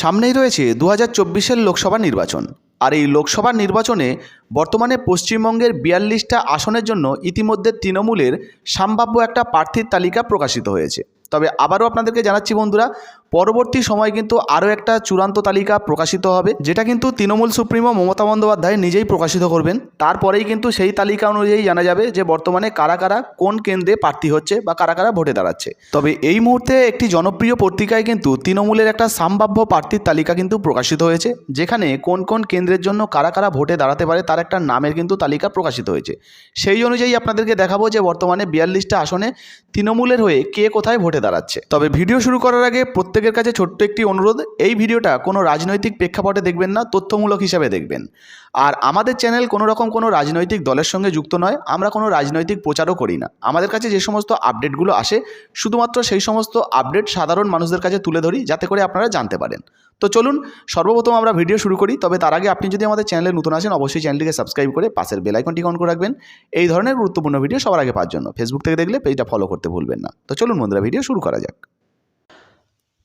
সামনেই রয়েছে দু হাজার লোকসভা নির্বাচন। আর এই লোকসভা নির্বাচনে বর্তমানে পশ্চিমবঙ্গের বিয়াল্লিশটা আসনের জন্য ইতিমধ্যে তৃণমূলের সম্ভাব্য একটা প্রার্থীর তালিকা প্রকাশিত হয়েছে। তবে আবারও আপনাদেরকে জানাচ্ছি বন্ধুরা পরবর্তী সময় কিন্তু আরও একটা চূড়ান্ত তালিকা প্রকাশিত হবে, যেটা কিন্তু তৃণমূল সুপ্রিমো মমতা বন্দ্যোপাধ্যায় নিজেই প্রকাশিত করবেন। তারপরেই কিন্তু সেই তালিকা অনুযায়ী জানা যাবে যে বর্তমানে কারা কারা কোন কেন্দ্রে প্রার্থী হচ্ছে বা কারা কারা ভোটে দাঁড়াচ্ছে। তবে এই মুহূর্তে একটি জনপ্রিয় পত্রিকায় কিন্তু তৃণমূলের একটা সম্ভাব্য প্রার্থীর তালিকা কিন্তু প্রকাশিত হয়েছে, যেখানে কোন কোন কেন্দ্রের জন্য কারা কারা ভোটে দাঁড়াতে পারে তার একটা নামের কিন্তু তালিকা প্রকাশিত হয়েছে। সেই অনুযায়ী আপনাদেরকে দেখাবো যে বর্তমানে বিয়াল্লিশটা আসনে তৃণমূলের হয়ে কে কোথায় ভোটে দাঁড়াচ্ছে। তবে ভিডিও শুরু করার আগে প্রত্যেকের কাছে ছোট্ট একটি অনুরোধ, এই ভিডিওটা কোনো রাজনৈতিক প্রেক্ষাপটে দেখবেন না, তথ্যমূলক হিসাবে দেখবেন। আর আমাদের চ্যানেল কোনো রকম কোনো রাজনৈতিক দলের সঙ্গে যুক্ত নয়, আমরা কোনো রাজনৈতিক প্রচারও করি না। আমাদের কাছে যে সমস্ত আপডেটগুলো আসে, শুধুমাত্র সেই সমস্ত আপডেট সাধারণ মানুষদের কাছে তুলে ধরি, যাতে করে আপনারা জানতে পারেন। তো চলুন, সর্বপ্রথম আমরা ভিডিও শুরু করি, তবে তার আগে আপনি যদি আমাদের চ্যানেলে নতুন আসেন, অবশ্যই চ্যানেলটিকে সাবস্ক্রাইব করে পাশের বেল আইকনটি অন করে রাখবেন। এই ধরনের গুরুত্বপূর্ণ ভিডিও সবার আগে পাওয়ার জন্য। ফেসবুক থেকে দেখলে পেজটা ফলো করতে ভুলবেন না। তো চলুন বন্ধুরা, ভিডিও শুরু করা যাক।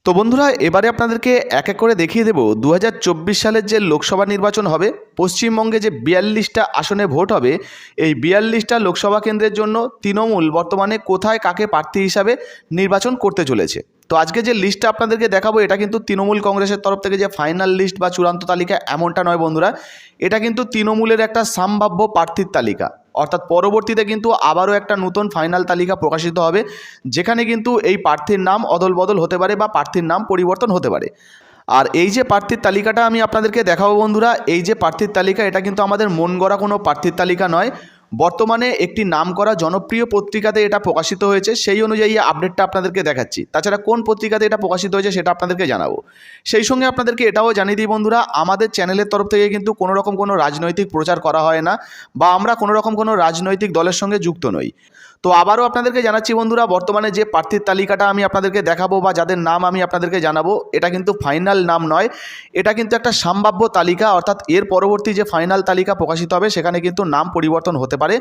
তো বন্ধুরা, এবারে আপনাদেরকে এক এক করে দেখিয়ে দেব দু হাজার চব্বিশ সালের যে লোকসভা নির্বাচন হবে, পশ্চিমবঙ্গে যে বিয়াল্লিশটা আসনে ভোট হবে, এই বিয়াল্লিশটা লোকসভা কেন্দ্রের জন্য তৃণমূল বর্তমানে কোথায় কাকে প্রার্থী হিসাবে নির্বাচন করতে চলেছে। তো আজকে যে লিস্টটা আপনাদেরকে দেখাবো, এটা কিন্তু তৃণমূল কংগ্রেসের তরফ থেকে যে ফাইনাল লিস্ট বা চূড়ান্ত তালিকা, এমনটা নয় বন্ধুরা, এটা কিন্তু তৃণমূলের একটা সম্ভাব্য প্রার্থীর তালিকা। অর্থাৎ পরবর্তীতে কিন্তু আবারও একটা নতুন ফাইনাল তালিকা প্রকাশিত হবে, যেখানে কিন্তু এই প্রার্থীর নাম অদল বদল হতে পারে বা প্রার্থীর নাম পরিবর্তন হতে পারে। আর এই যে প্রার্থীর তালিকাটা আমি আপনাদেরকে দেখাবো বন্ধুরা, এই যে প্রার্থীর তালিকা, এটা কিন্তু আমাদের মন গড়া কোনো প্রার্থীর তালিকা নয়। বর্তমানে একটি নাম করা জনপ্রিয় পত্রিকাতে এটা প্রকাশিত হয়েছে, সেই অনুযায়ী আপডেটটা আপনাদেরকে দেখাচ্ছি। তাছাড়া কোন পত্রিকাতে এটা প্রকাশিত হয়েছে সেটা আপনাদেরকে জানাব। সেই সঙ্গে আপনাদেরকে এটাও জানিয়ে দিই বন্ধুরা, আমাদের চ্যানেলের তরফ থেকে কিন্তু কোনো রকম কোনো রাজনৈতিক প্রচার করা হয় না বা আমরা কোনো রকম কোনো রাজনৈতিক দলের সঙ্গে যুক্ত নই। তো আবারও আপনাদেরকে জানাচ্ছি বন্ধুরা, বর্তমানে যে প্রার্থীর তালিকাটা আমি আপনাদেরকে দেখাবো বা যাদের নাম আমি আপনাদেরকে জানাব, এটা কিন্তু ফাইনাল নাম নয়, এটা কিন্তু একটা সম্ভাব্য তালিকা, অর্থাৎ এর পরবর্তী যে ফাইনাল তালিকা প্রকাশিত হবে, সেখানে কিন্তু নাম পরিবর্তন হতে পারে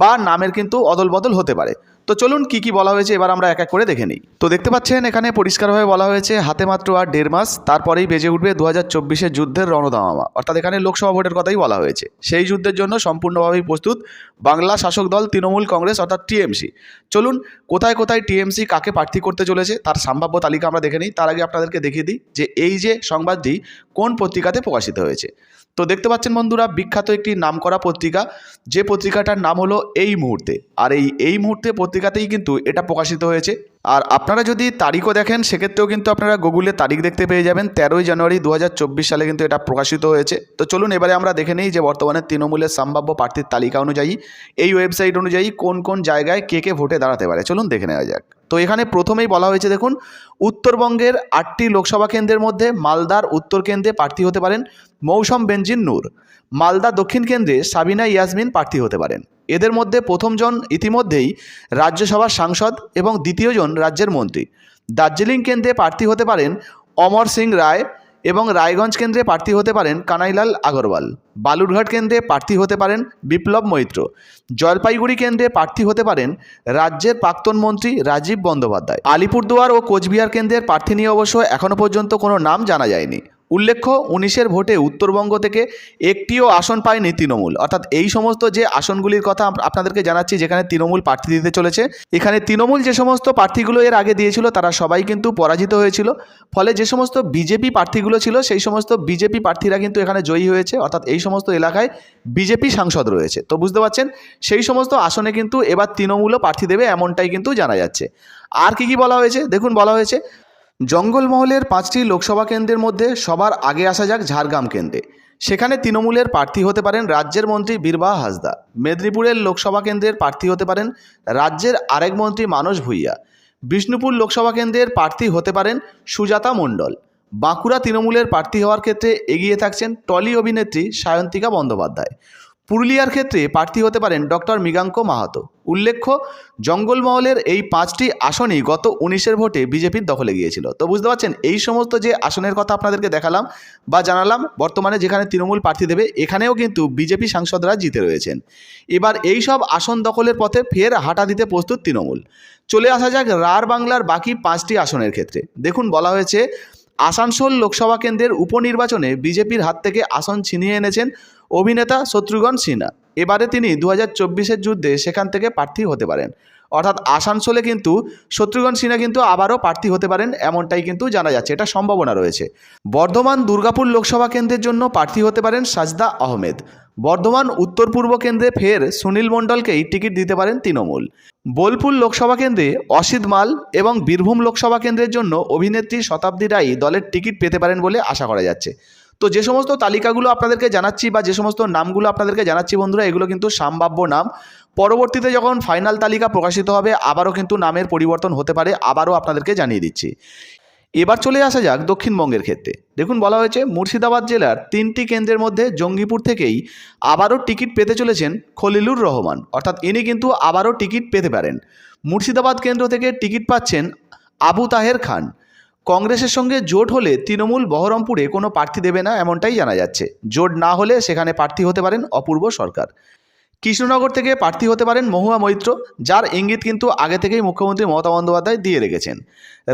বা নামের কিন্তু অদল বদল হতে পারে। তো চলুন কি কি বলা হয়েছে, এবার আমরা এক এক করে দেখে নিই। তো দেখতে পাচ্ছেন, এখানে পরিষ্কারভাবে বলা হয়েছে, হাতে মাত্র আর দেড় মাস, তারপরেই বেজে উঠবে দু হাজার চব্বিশের যুদ্ধের রণদামামা। অর্থাৎ এখানে লোকসভা ভোটের কথাই বলা হয়েছে। সেই যুদ্ধের জন্য সম্পূর্ণভাবেই প্রস্তুত বাংলা শাসক দল, তৃণমূল কংগ্রেস, অর্থাৎ টিএমসি। চলুন, কোথায় কোথায় টিএমসি কাকে প্রার্থী করতে চলেছে, তার সম্ভাব্য তালিকা আমরা দেখে নিই। তার আগে আপনাদেরকে দেখিয়ে দিই যে এই যে সংবাদটি কোন পত্রিকাতে প্রকাশিত হয়েছে। তো দেখতে পাচ্ছেন বন্ধুরা, বিখ্যাত একটি নামকরা পত্রিকা, যে পত্রিকাটার নাম হলো এই মুহূর্তে। আর এই এই মুহূর্তে পত্রিকাতেই কিন্তু এটা প্রকাশিত হয়েছে। আর আপনারা যদি তারিখও দেখেন, সেক্ষেত্রেও কিন্তু আপনারা গুগলে তারিখ দেখতে পেয়ে যাবেন। তেরোই জানুয়ারি দু হাজার চব্বিশ সালে কিন্তু এটা প্রকাশিত হয়েছে। তো চলুন এবারে আমরা দেখে নিই যে বর্তমানে তৃণমূলের সম্ভাব্য প্রার্থীর তালিকা অনুযায়ী, এই ওয়েবসাইট অনুযায়ী কোন কোন জায়গায় কে কে ভোটে দাঁড়াতে পারে। চলুন দেখে নেওয়া যাক। তো এখানে প্রথমেই বলা হয়েছে, দেখুন, উত্তরবঙ্গের আটটি লোকসভা কেন্দ্রের মধ্যে মালদার উত্তর কেন্দ্রে প্রার্থী হতে পারেন মৌসম বেঞ্জিন নূর। মালদা দক্ষিণ কেন্দ্রে সাবিনা ইয়াসমিন প্রার্থী হতে পারেন। এদের মধ্যে প্রথমজন ইতিমধ্যেই রাজ্যসভার সাংসদ এবং দ্বিতীয়জন রাজ্যের মন্ত্রী। দার্জিলিং কেন্দ্রে প্রার্থী হতে পারেন অমর সিং রায় এবং রায়গঞ্জ কেন্দ্রে প্রার্থী হতে পারেন কানাইলাল আগরওয়াল। বালুরঘাট কেন্দ্রে প্রার্থী হতে পারেন বিপ্লব মৈত্র। জলপাইগুড়ি কেন্দ্রে প্রার্থী হতে পারেন রাজ্যের প্রাক্তন মন্ত্রী রাজীব বন্দ্যোপাধ্যায়। আলিপুরদুয়ার ও কোচবিহার কেন্দ্রের প্রার্থী নিয়ে অবশ্য এখনও পর্যন্ত কোনো নাম জানা যায়নি। উল্লেখ্য, উনিশের ভোটে উত্তরবঙ্গ থেকে একটিও আসন পায়নি তৃণমূল। অর্থাৎ এই সমস্ত যে আসনগুলির কথা আপনাদেরকে জানাচ্ছি, যেখানে তৃণমূল প্রার্থী দিতে চলেছে, এখানে তৃণমূল যে সমস্ত প্রার্থীগুলো এর আগে দিয়েছিল, তারা সবাই কিন্তু পরাজিত হয়েছিল। ফলে যে সমস্ত বিজেপি প্রার্থীগুলো ছিল, সেই সমস্ত বিজেপি প্রার্থীরা কিন্তু এখানে জয়ী হয়েছে। অর্থাৎ এই সমস্ত এলাকায় বিজেপি সাংসদ রয়েছে। তো বুঝতে পারছেন, সেই সমস্ত আসনে কিন্তু এবার তৃণমূলও প্রার্থী দেবে, এমনটাই কিন্তু জানা যাচ্ছে। আর কি কি বলা হয়েছে? দেখুন, বলা হয়েছে জঙ্গলমহলের পাঁচটি লোকসভা কেন্দ্রের মধ্যে সবার আগে আসা যাক ঝাড়গ্রাম কেন্দ্রে। সেখানে তৃণমূলের প্রার্থী হতে পারেন রাজ্যের মন্ত্রী বীরবাহা হাসদা। মেদিনীপুরের লোকসভা কেন্দ্রের প্রার্থী হতে পারেন রাজ্যের আরেক মন্ত্রী মানস ভূঁইয়া। বিষ্ণুপুর লোকসভা কেন্দ্রের প্রার্থী হতে পারেন সুজাতা মণ্ডল। বাঁকুড়া তৃণমূলের প্রার্থী হওয়ার ক্ষেত্রে এগিয়ে থাকছেন টলি অভিনেত্রী সায়ন্তিকা বন্দ্যোপাধ্যায়। পুরুলিয়ার ক্ষেত্রে প্রার্থী হতে পারেন ডক্টর মৃগাঙ্ক মাহাতো। উল্লেখ্য, জঙ্গলমহলের এই পাঁচটি আসনই গত উনিশের ভোটে বিজেপির দখলে গিয়েছিল। তো বুঝতে পারছেন, এই সমস্ত যে আসনের কথা আপনাদেরকে দেখালাম বা জানালাম, বর্তমানে যেখানে তৃণমূল প্রার্থী দেবে, এখানেও কিন্তু বিজেপি সাংসদরা জিতে রয়েছেন। এবার এই সব আসন দখলের পথে ফের হাঁটা দিতে প্রস্তুত তৃণমূল। চলে আসা যাক রার বাংলার বাকি পাঁচটি আসনের ক্ষেত্রে। দেখুন, বলা হয়েছে, আসানসোল লোকসভা কেন্দ্রের উপনির্বাচনে বিজেপির হাত থেকে আসন ছিনিয়ে এনেছেন অভিনেতা শত্রুঘ্ন সিনহা। এবারে তিনি দু হাজার যুদ্ধে সেখান থেকে প্রার্থী হতে পারেন। অর্থাৎ আসানসোলে কিন্তু শত্রুঘ্ন সিনহা কিন্তু আবারও প্রার্থী হতে পারেন এমনটাই কিন্তু জানা যাচ্ছে। এটা সম্ভাবনা রয়েছে। বর্ধমান দুর্গাপুর লোকসভা কেন্দ্রের জন্য প্রার্থী হতে পারেন সাজদা আহমেদ। বর্ধমান উত্তর পূর্ব কেন্দ্রে ফের সুনীল মণ্ডলকেই টিকিট দিতে পারেন তৃণমূল। বোলপুর লোকসভা কেন্দ্রে অসিত মাল এবং বীরভূম লোকসভা কেন্দ্রের জন্য অভিনেত্রী শতাব্দী রায় দলের টিকিট পেতে পারেন বলে আশা করা যাচ্ছে। তো যে সমস্ত তালিকাগুলো আপনাদেরকে জানাচ্ছি বা যে সমস্ত নামগুলো আপনাদেরকে জানাচ্ছি বন্ধুরা, এগুলো কিন্তু সম্ভাব্য নাম। পরবর্তীতে যখন ফাইনাল তালিকা প্রকাশিত হবে, আবারও কিন্তু নামের পরিবর্তন হতে পারে, আবারও আপনাদেরকে জানিয়ে দিচ্ছি। এবার চলে আসা যাক দক্ষিণবঙ্গের ক্ষেত্রে। দেখুন, বলা হয়েছে মুর্শিদাবাদ জেলার তিনটি কেন্দ্রের মধ্যে জঙ্গিপুর থেকেই আবারও টিকিট পেতে চলেছেন খলিলুর রহমান। অর্থাৎ ইনি কিন্তু আবারও টিকিট পেতে পারেন। মুর্শিদাবাদ কেন্দ্র থেকে টিকিট পাচ্ছেন আবু তাহের খান। কংগ্রেসের সঙ্গে জোট হলে তৃণমূল বহরমপুরে কোনো প্রার্থী দেবে না এমনটাই জানা যাচ্ছে। জোট না হলে সেখানে প্রার্থী হতে পারেন অপূর্ব সরকার। কৃষ্ণনগর থেকে প্রার্থী হতে পারেন মহুয়া মৈত্র, যার ইঙ্গিত কিন্তু আগে থেকেই মুখ্যমন্ত্রী মমতা বন্দ্যোপাধ্যায় দিয়ে রেখেছেন।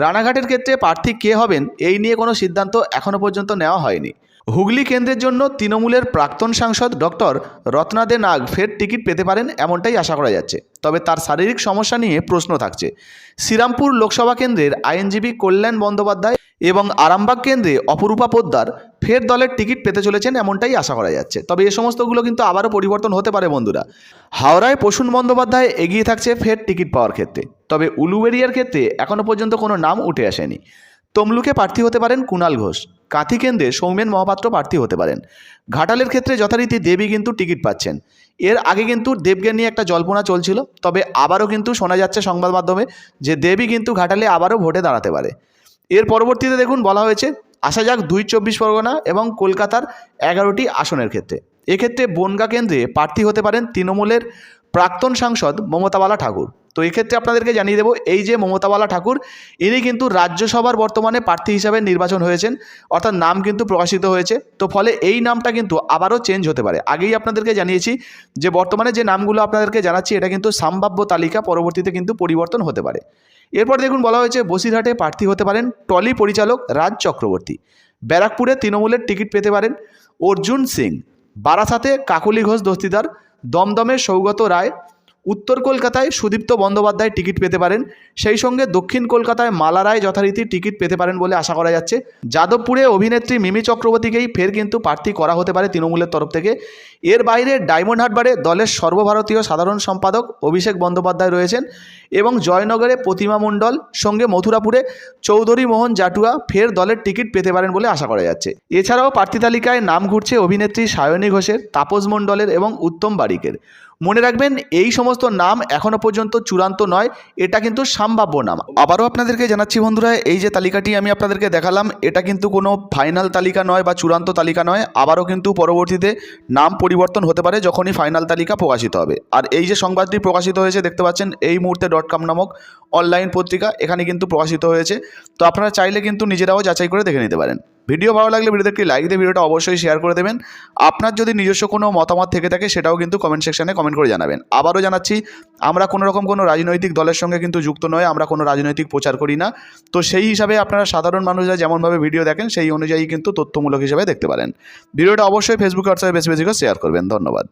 রানাঘাটের ক্ষেত্রে প্রার্থী কে হবেন এই নিয়ে কোনো সিদ্ধান্ত এখনও পর্যন্ত নেওয়া হয়নি। হুগলি কেন্দ্রের জন্য তৃণমূলের প্রাক্তন সাংসদ ডক্টর রত্নাদে নাগ ফের টিকিট পেতে পারেন এমনটাই আশা করা যাচ্ছে। তবে তার শারীরিক সমস্যা নিয়ে প্রশ্ন থাকছে। শ্রীরামপুর লোকসভা কেন্দ্রের আইনজীবী কল্যাণ বন্দ্যোপাধ্যায় এবং আরামবাগ কেন্দ্রে অপরূপা পোদ্দার ফের দলের টিকিট পেতে চলেছেন এমনটাই আশা করা যাচ্ছে। তবে এ সমস্তগুলো কিন্তু আবারও পরিবর্তন হতে পারে বন্ধুরা। হাওড়ায় প্রসূন বন্দ্যোপাধ্যায় এগিয়ে থাকছে ফের টিকিট পাওয়ার ক্ষেত্রে। তবে উলুবেরিয়ার ক্ষেত্রে এখনও পর্যন্ত কোনো নাম উঠে আসেনি। তমলুকে প্রার্থী হতে পারেন কুণাল ঘোষ। কাঁথি কেন্দ্রে সৌমেন মহাপাত্র প্রার্থী হতে পারেন। ঘাটালের ক্ষেত্রে যথারীতি দেবী কিন্তু টিকিট পাচ্ছেন। এর আগে কিন্তু দেবকে নিয়ে একটা জল্পনা চলছিল, তবে আবারও কিন্তু শোনা যাচ্ছে সংবাদ মাধ্যমে যে দেবী কিন্তু ঘাটালে আবারও ভোটে দাঁড়াতে পারে। এর পরবর্তীতে দেখুন বলা হয়েছে, আসা যাক দুই চব্বিশ পরগনা এবং কলকাতার এগারোটি আসনের ক্ষেত্রে। এক্ষেত্রে বনগা কেন্দ্রে প্রার্থী হতে পারেন তৃণমূলের প্রাক্তন সাংসদ মমতাবালা ঠাকুর। তো এক্ষেত্রে আপনাদেরকে জানিয়ে দেবো, এই যে মমতাবালা ঠাকুর, ইনি কিন্তু রাজ্যসভার বর্তমানে প্রার্থী হিসাবে নির্বাচন হয়েছেন, অর্থাৎ নাম কিন্তু প্রকাশিত হয়েছে, তো ফলে এই নামটা কিন্তু আবারও চেঞ্জ হতে পারে। আগেই আপনাদেরকে জানিয়েছি যে বর্তমানে যে নামগুলো আপনাদেরকে জানাচ্ছি, এটা কিন্তু সম্ভাব্য তালিকা পরবর্তীতে কিন্তু পরিবর্তন হতে পারে। এরপর দেখুন বলা হয়েছে, বসিরহাটে প্রার্থী হতে পারেন টলি পরিচালক রাজ চক্রবর্তী। ব্যারাকপুরে তৃণমূলের টিকিট পেতে পারেন অর্জুন সিং। বারাসাতে কাকলি ঘোষ দস্তিদার, দমদমে সৌগত রায় উত্তর কলকাতায় সুদীপ্ত বন্দ্যোপাধ্যায় টিকিট পেতে পারেন। সেই সঙ্গে দক্ষিণ কলকাতায় মালা রায় যথারীতি টিকিট পেতে পারেন বলে আশা করা যাচ্ছে। যাদবপুরে অভিনেত্রী মিমি চক্রবর্তীকেই ফের কিন্তু প্রার্থী করা হতে পারে তৃণমূলের তরফ থেকে। এর বাইরে ডায়মন্ড হারবারে দলের সর্বভারতীয় সাধারণ সম্পাদক অভিষেক বন্দ্যোপাধ্যায় রয়েছেন এবং জয়নগরে প্রতিমা মণ্ডল, সঙ্গে মথুরাপুরে চৌধুরী মোহন জাটুয়া ফের দলের টিকিট পেতে পারেন বলে আশা করা যাচ্ছে। এছাড়াও প্রার্থী তালিকায় নাম ঘুরছে অভিনেত্রী সায়নী ঘোষের, তাপস মণ্ডলের এবং উত্তম বারিকের। মনে রাখবেন, এই সমস্ত নাম এখনও পর্যন্ত চূড়ান্ত নয়, এটা কিন্তু সম্ভাব্য নাম। আবারও আপনাদেরকে জানাচ্ছি বন্ধুরা, এই যে তালিকাটি আমি আপনাদেরকে দেখালাম, এটা কিন্তু কোনো ফাইনাল তালিকা নয় বা চূড়ান্ত তালিকা নয়, আবারও কিন্তু পরবর্তীতে নাম পরিবর্তন হতে পারে যখনই ফাইনাল তালিকা প্রকাশিত হবে। আর এই যে সংবাদটি প্রকাশিত হয়েছে, দেখতে পাচ্ছেন, এই মুহূর্তে ডট কম নামক অনলাইন পত্রিকা এখানে কিন্তু প্রকাশিত হয়েছে। তো আপনারা চাইলে কিন্তু নিজেরাও যাচাই করে দেখে নিতে পারেন। ভিডিও ভালো লাগলে ভিডিওতে একটি লাইক দিয়ে ভিডিওটা অবশ্যই শেয়ার করে দেবেন। আপনার যদি নিজস্ব কোনো মতামত থেকে থাকে, সেটাও কিন্তু কমেন্ট সেকশনে কমেন্ট করে জানাবেন। আবারও জানাচ্ছি, আমরা কোনো রকম কোনো রাজনৈতিক দলের সঙ্গে কিন্তু যুক্ত নয়, আমরা কোনো রাজনৈতিক প্রচার করি না। তো সেই হিসাবে আপনারা সাধারণ মানুষরা যেমনভাবে ভিডিও দেখেন, সেই অনুযায়ী কিন্তু তথ্যমূলক হিসাবে দেখতে পারেন। ভিডিওটা অবশ্যই ফেসবুক হোয়াটসঅ্যাপে বেশি বেশি করে শেয়ার করবেন। ধন্যবাদ।